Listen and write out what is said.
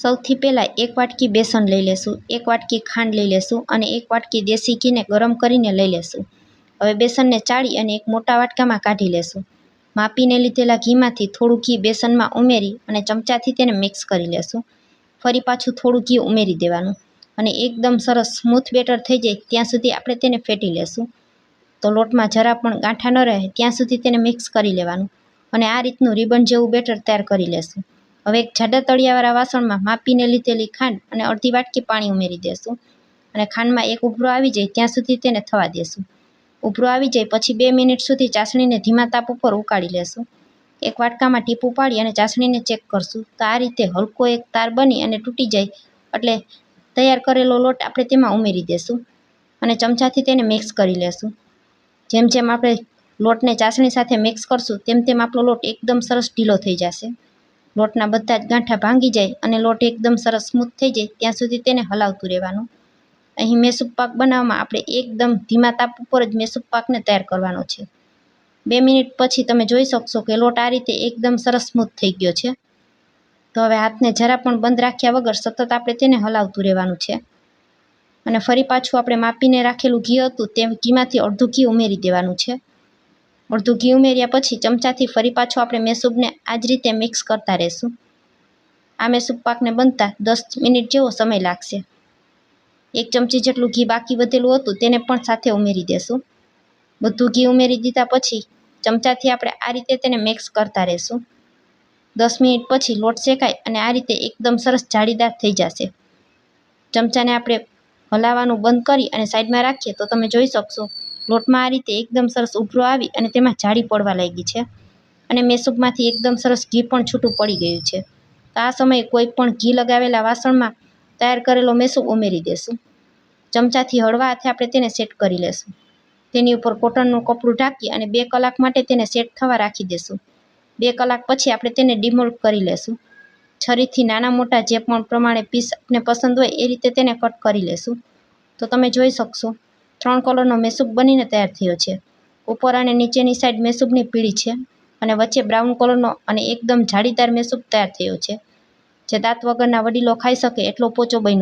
સૌથી પહેલાં એક વાટકી બેસન લઈ લેશું, એક વાટકી ખાંડ લઈ લેશું અને એક વાટકી દેશી ઘીને ગરમ કરીને લઈ લેશું. હવે બેસનને ચાળી અને એક મોટા વાટકામાં કાઢી લેશું. માપીને લીધેલા ઘીમાંથી થોડું ઘી બેસનમાં ઉમેરી અને ચમચાથી તેને મિક્સ કરી લેશું. ફરી પાછું થોડું ઘી ઉમેરી દેવાનું અને એકદમ સરસ સ્મૂથ બેટર થઈ જાય ત્યાં સુધી આપણે તેને ફેટી લેશું. તો લોટમાં જરા પણ ગાંઠા ન રહે ત્યાં સુધી તેને મિક્સ કરી લેવાનું અને આ રીતનું રિબન જેવું બેટર તૈયાર કરી લેશું. હવે એક જાડા તળિયાવાળા વાસણમાં માપીને લીધેલી ખાંડ અને અડધી વાટકી પાણી ઉમેરી દેશું. અને ખાંડમાં એક ઉભરો આવી જાય ત્યાં સુધી તેને થવા દેશું. ઉભરો આવી જાય પછી બે મિનિટ સુધી ચાસણીને ધીમા તાપ ઉપર ઉકાળી લેશું. એક વાટકામાં ટીપું પાડી અને ચાસણીને ચેક કરશું. તો આ રીતે હલકો એક તાર બની અને તૂટી જાય એટલે તૈયાર કરેલો લોટ આપણે તેમાં ઉમેરી દેશું અને ચમચાથી તેને મિક્સ કરી લેશું. જેમ જેમ આપણે લોટને ચાસણી સાથે મિક્સ કરશું, તેમ તેમ આપણો લોટ એકદમ સરસ ઢીલો થઈ જશે. લોટના બધા જ ગાંઠા ભાંગી જાય અને લોટ એકદમ સરસ સ્મૂથ થઈ જાય, ત્યાં સુધી તેને હલાવતું રહેવાનું. અહીં મેસૂપ પાક બનાવવામાં આપણે એકદમ ધીમા તાપ ઉપર જ મેસૂબ પાકને તૈયાર કરવાનો છે. બે મિનિટ પછી તમે જોઈ શકશો કે લોટ આ રીતે એકદમ સરસ સ્મૂથ થઈ ગયો છે. તો હવે હાથને જરા પણ બંધ રાખ્યા વગર સતત આપણે તેને હલાવતું રહેવાનું છે. અને ફરી પાછું આપણે માપીને રાખેલું ઘી હતું, તે ઘીમાંથી અડધું ઘી ઉમેરી દેવાનું છે. અડધું ઘી ઉમેર્યા પછી ચમચાથી ફરી પાછું આપણે મેસૂબને આ જ રીતે મિક્સ કરતા રહેશું. આ મેસૂબ પાકને બનતા દસ મિનિટ જેવો સમય લાગશે. એક ચમચી જેટલું ઘી બાકી વધેલું હતું તેને પણ સાથે ઉમેરી દેશું. બધું ઘી ઉમેરી દીધા પછી ચમચાથી આપણે આ રીતે તેને મિક્સ કરતા રહેશું. દસ મિનિટ પછી લોટ શેકાય અને આ રીતે એકદમ સરસ જાળીદાર થઈ જશે. ચમચાને આપણે હલાવવાનું બંધ કરી અને સાઈડમાં રાખીએ તો તમે જોઈ શકશો લોટમાં આ રીતે એકદમ સરસ ઉભરો આવી અને તેમાં જાળી પડવા લાગી છે. અને મેસૂબમાંથી એકદમ સરસ ઘી પણ છૂટું પડી ગયું છે. તો આ સમયે કોઈ પણ ઘી લગાવેલા વાસણમાં તૈયાર કરેલો મેસૂબ ઉમેરી દેશું. ચમચાથી હળવા હાથે આપણે તેને સેટ કરી લેશું. તેની ઉપર કોટનનું કપડું ઢાંકી અને બે કલાક માટે તેને સેટ થવા રાખી દેશું. બે કલાક પછી આપણે તેને ડિમોલ્ડ કરી લેશું. છરીથી નાના મોટા જે પણ પ્રમાણે પીસ આપને પસંદ હોય એ રીતે તેને કટ કરી લેશું. તો તમે જોઈ શકશો ત્રણ કલરનો મેસૂબ બનીને તૈયાર થયો છે. ઉપર અને નીચેની સાઈડ મેસૂબની પીળી છે અને વચ્ચે બ્રાઉન કલરનો અને એકદમ જાળીદાર મેસૂબ તૈયાર થયો છે. જે દાંત વગરના વડીલો ખાઈ શકે એટલો પોચો બન્યો